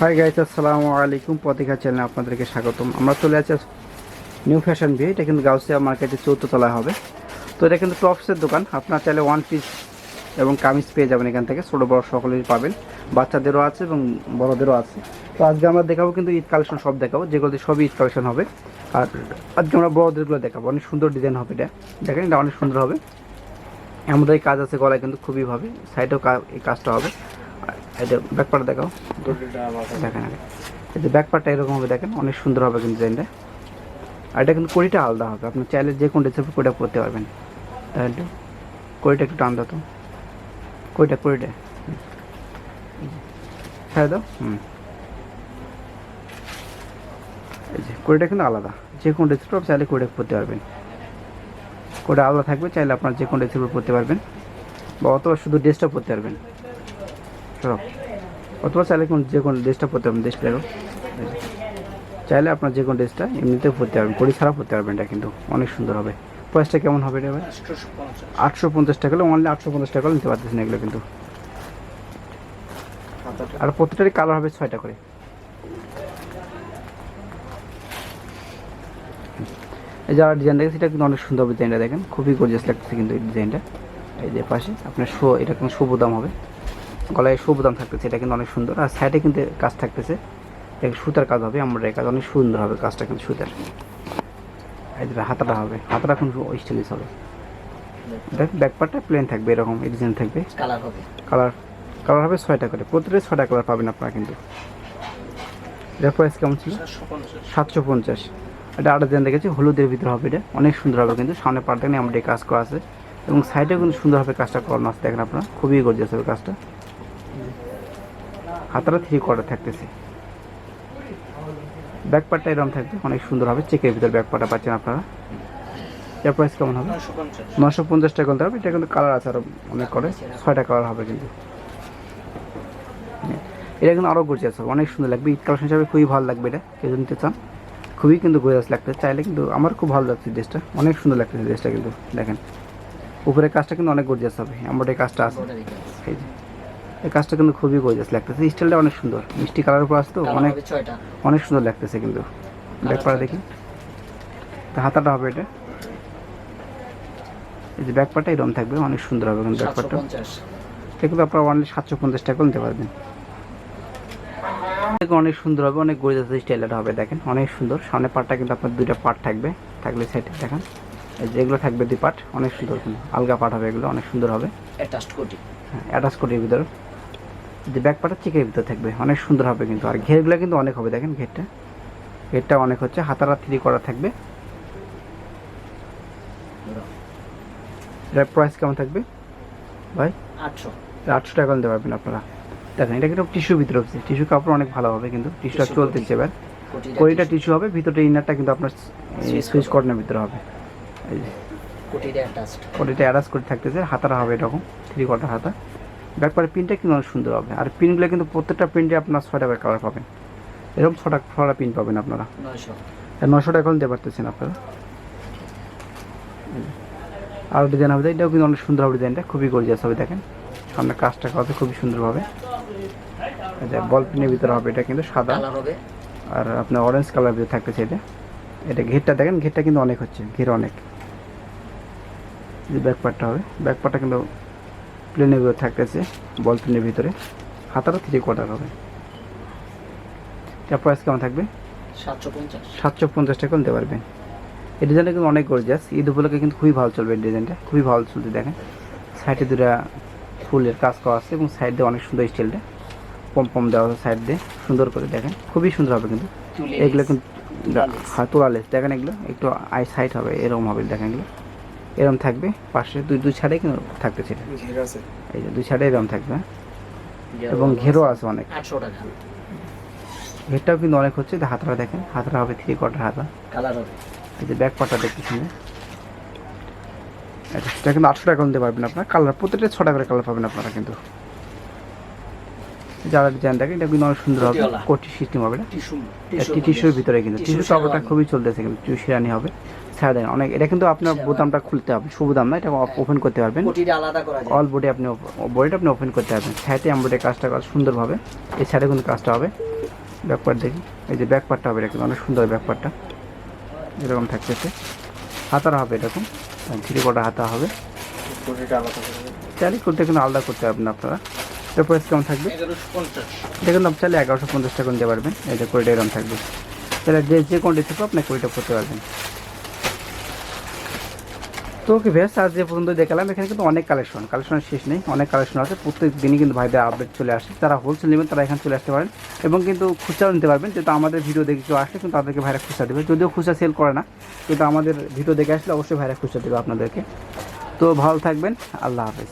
Hi guys আসসালামু আলাইকুম পত্রিকা চ্যানেলে আপনাদেরকে স্বাগতম। আমরা চলে আছি নিউ ফ্যাশন ভিউ এটা কিন্তু গাউসিয়া মার্কেটে চৌদ্দ তলায় হবে। তো এটা কিন্তু টপসের দোকান। আপনার চাইলে ওয়ান পিস এবং কামিজ পেয়ে যাবেন এখান থেকে। ছোটো, বড় সকলেই পাবেন। বাচ্চাদেরও আছে এবং বড়দেরও আছে। তো আজকে আমরা দেখাবো কিন্তু ঈদ কালেকশন সব দেখাবো। যেগুলো সবই ঈদ কালেকশন হবে। আর আজকে আমরা বড়দেরগুলো দেখাবো। অনেক সুন্দর ডিজাইন হবে এটা। দেখেন এটা অনেক সুন্দর হবে। আমাদের কাজ আছে গলায় কিন্তু খুবই হবে। সাইডেও এই কাজটা হবে। এটা ব্যাকপার্ট দেখাও। দেখেন আগে। এই যে ব্যাকপার্টটা এরকম হবে, দেখেন, অনেক সুন্দর হবে কিন্তু ডিজাইনটা আর এটা কিন্তু কড়িটা আলাদা হবে, আপনি চাইলে যে কোনো ডিজাইন কড়িটা পরতে পারবেন। তাহলে কড়িটা একটু টান দাও তো। কড়িটা কড়িটা। ছেড়ে দাও, হুম। এই যে কড়িটা কিন্তু আলাদা। যে কোনো ডিজাইন চাইলে কড়িটা পরতে পারবেন। কোটা আলাদা থাকবে, চাইলে আপনার যে কোনো উপর পরতে পারবেন। বা অথবা শুধু ড্রেসটা পরতে পারবেন। সব অথবা চাইলে কোন যে কোনো ড্রেসটা পরতে পারবেন ড্রেসটা দেখো চাইলে আপনার যে কোনো ড্রেসটা এমনিতেও পরতে পারবেন কড়ি ছাড়া পরতে পারবেন এটা কিন্তু অনেক সুন্দর হবে। প্রাইসটা কেমন হবে এটা ভাই? আটশো পঞ্চাশ টাকা হলে অনলি আটশো পঞ্চাশ টাকা নিতে পারতেছেন এগুলো কিন্তু। আর প্রত্যেকটারই কালার হবে ছয়টা করে। যারা ডিজাইন দেখেছে এটা কিন্তু অনেক সুন্দর ডিজাইনটা দেখেন। খুবই গর্জিয়াস লাগতেছে কিন্তু এই ডিজাইনটা এই যে পাশে আপনার শো এটা কিন্তু সবুদাম হবে। গলায় সবুদাম থাকতেছে এটা কিন্তু অনেক সুন্দর। আর সাইডে কিন্তু কাজ থাকতেছে। এটা সুতার কাজ হবে আমরা এই কাজ অনেক সুন্দর হবে কাজটা কিন্তু সুতার। হাতাটা হবে হাতাটা কিন্তু স্টাইলিশ হবে। দেখ ব্যাকপারটা প্লেন থাকবে এরকম ডিজাইন থাকবে। কালার হবে। কালার কালার হবে ছয়টা করে। প্রতিটা ছয়টা কালার পাবেন আপনারা কিন্তু। এটার প্রাইস কেমন ছিল? সাতশো পঞ্চাশ। এটা আরও ডিজাইন দেখেছি হলুদের ভিতরে হবে এটা। অনেক সুন্দর হবে কিন্তু সামনে পার্টটা নিয়ে আমাদের কাজ করা আছে। এবং সাইডেও কিন্তু সুন্দরভাবে কাজটা করানো আছে দেখেন আপনারা। খুবই গর্জিয়াস হবে কাজটা। হাতারা থ্রি কোয়ার্টার থাকতেছে। ব্যাক পার্টটা এরকম থাকবে, অনেক সুন্দর হবে। চেকের ভিতরে ব্যাক পার্টটা পাচ্ছেন আপনারা। এর প্রাইস কেমন হবে? নশো পঞ্চাশ টাকা হবে। এটা কিন্তু কালার আছে আরও অনেক করে ছয়টা কালার হবে কিন্তু। এটা কিন্তু আরও গর্জিয়াস হবে। অনেক সুন্দর লাগবে। ঈদ কালেকশন হিসাবে খুবই ভালো লাগবে এটা। কেউ নিতে চান, খুবই কিন্তু গর্জিয়াস লাগতে চাইলে কিন্তু আমার খুব ভালো লাগছে ড্রেসটা অনেক সুন্দর লাগতেছে ড্রেসটা কিন্তু, দেখেন। উপরের কাজটা কিন্তু অনেক গর্জিয়াস হবে। এই কাজটা আছে দেখে এই কাজটা কিন্তু খুবই গর্জিয়াস লাগতেছে। স্টাইলটা অনেক সুন্দর। মিষ্টি কালার উপর আসতো অনেক অনেক সুন্দর লাগতেছে কিন্তু। ব্যাকপাটা দেখি। তা হাতাটা হবে এটা। এই যে ব্যাকপাটা এরকম থাকবে অনেক সুন্দর হবে কিন্তু এটা কিন্তু আপনারা অনলি সাতশো পঞ্চাশ টাকা নিতে পারবেন। অনেক সুন্দর হবে অনেক গরিব স্টাইলের হবে দেখেন। অনেক সুন্দর। সামনে পার্টটা কিন্তু আপনার দুইটা পার্ট থাকবে। থাকলে সাইডে দেখেন। যেগুলো থাকবে দুই পার্ট অনেক সুন্দর কিন্তু। আলগা পার্ট হবে এগুলো অনেক সুন্দর হবে। অ্যাটাচড কোটি। হ্যাঁ অ্যাটাচ কোটির ভিতরে। যে ব্যাক পার্টটা চিকের ভিতরে থাকবে অনেক সুন্দর হবে কিন্তু। আর ঘেরগুলো কিন্তু অনেক হবে দেখেন ঘেরটা। ঘেরটা অনেক হচ্ছে হাতারা থ্রি করা থাকবে। এটার প্রাইস কেমন থাকবে? ভাই? আটশো। আটশো টাকা নিতে পারবেন আপনারা। দেখেন এটা কিন্তু টিস্যুর ভিতরে হচ্ছে। টিস্যু কাপড় অনেক ভালো হবে কিন্তু টিস্যুটা চলতেছে এবার। কোটিটা টিস্যু হবে ভিতরে ইনারটা কিন্তু আপনার সুইচ কটনের ভিতরে হবে। কোটিটা অ্যাডাস করে থাকতেছে হাতারা হবে এরকম থ্রি কটার হাতা। ব্যাকপারে প্রিন্টটা কিন্তু অনেক সুন্দর হবে। আর প্রিন্টগুলো কিন্তু প্রত্যেকটা প্রিন্টে আপনার ছয়টা করে কালার পাবেন। এরকম ছটা ছটা প্রিন্ট পাবেন আপনারা। নশো টাকা দিতে পারতেছেন আপনারা। আর ডিজাইন হবে। এটাও কিন্তু অনেক সুন্দর হবে ডিজাইনটা খুবই গর্জিয়াস হবে দেখেন। সামনে কাজটা হবে খুবই সুন্দরভাবে বল পিনের ভিতরে হবে এটা কিন্তু সাদা। হবে। আর আপনার অরেঞ্জ কালার ভিতরে থাকতেছে এটা। এটা ঘেরটা দেখেন ঘেরটা কিন্তু অনেক হচ্ছে ঘের অনেক। যে ব্যাক পার্টটা হবে। ব্যাক পার্টটা কিন্তু প্লেনের ভিতরে থাকতেছে বল পিনের ভিতরে। হাতারও থ্রি কোয়ার্টার হবে। এটা প্রাইস কেমন থাকবে? সাতশো পঞ্চাশ। সাতশো পঞ্চাশ টাকা নিতে পারবেন এই ডিজাইনটা কিন্তু অনেক গর্জিয়াস ঈদ উপলক্ষে কিন্তু খুবই ভালো চলবে এই ডিজাইনটা। খুবই ভালো চলতে দেখেন। সাইডে দুটা ফুলের কাজ করা আছে এবং সাইড দিয়ে অনেক সুন্দর স্টাইলটা পম পম দেওয়া আছে সাইড দিয়ে। সুন্দর করে দেখেন। খুবই সুন্দর হবে কিন্তু। এগুলো কিন্তু হ্যাঁ তোলা লেস দেখেন এগুলো। একটু আই সাইড হবে এরকম হবে দেখেন এগুলো। এরকম থাকবে। পাশে দুই দুই ছাড়ে কিন্তু থাকতেছে এটা। এই যে দুই ছাড়ে এরকম থাকবে। হ্যাঁ? এবং ঘেরও আছে অনেক। আটশো টাকা। ঘেরটাও কিন্তু অনেক হচ্ছে। যে হাতটা দেখেন হাতটা হবে থ্রি কোয়ার্টার হাতা। কালার হবে। এই যে ব্যাক পার্টটা দেখতেছেন যে। এটা সেটা কিন্তু আটশো টাকা নিতে পারবেন আপনার। কালার প্রত্যেকটা ছটা করে কালার পাবেন আপনারা কিন্তু। যারা ডিজাইন দেখেন এটা কিন্তু অনেক সুন্দর হবে। কোটি সিস্টেম হবে একটি টিস্যুর ভিতরে কিন্তু। টিস্যু কাপড়টা খুবই চলতেছে কিন্তু। টিস্যু শিরানি হবে। ছাড়া দেন অনেক এটা কিন্তু আপনার শেরওয়ানি। বোতামটা খুলতে হবে সুবোতাম না এটা ওপেন করতে পারবেন। অল বডি আপনি বডিটা আপনি ওপেন করতে পারবেন। সাইডে এমব্রয়ডারি কাজটা করা সুন্দরভাবে এই সাইডে কিন্তু কাজটা হবে। ব্যাকপার্ট দেখি এই যে ব্যাকপার্টটা হবে এরকম অনেক সুন্দর ব্যাকপার্টটা এরকম থাকতেছে। হাতার হবে এরকম। থ্রি কোয়ার্টার হাতা হবে। চাইলে করতে কিন্তু আলাদা করতে পারবেন আপনারা। এটা প্রাইস কেমন থাকবে? এটা কিন্তু আপনি চাইলে এগারোশো পঞ্চাশ টাকা নিতে পারবেন। এই যে কোয়ালিটি এরকম থাকবে। তাহলে যে যে কোয়ালিটি থাকবে আপনি কোয়ালিটা করতে পারবেন। তো ওকে ভেস আজ যে পর্যন্ত দেখালাম। এখানে কিন্তু অনেক কালেকশন কালেকশনের শেষ নেই, অনেক কালেকশন আছে। প্রত্যেক দিনই কিন্তু ভাইদের আপডেট চলে আসে। যারা হোলসেল নেবেন, তারা এখানে চলে আসতে পারেন এবং কিন্তু খুচরা নিতে পারবেন। যেহেতু আমাদের ভিডিও দেখে কেউ আসলে কিন্তু তাদেরকে ভাইরা খুচরা দেবে। যদিও খুচরা সেল করে না, কিন্তু আমাদের ভিডিও দেখে আসলে অবশ্যই ভাইরা খুচরা দেবে আপনাদেরকে। তো ভালো থাকবেন, আল্লাহ হাফেজ।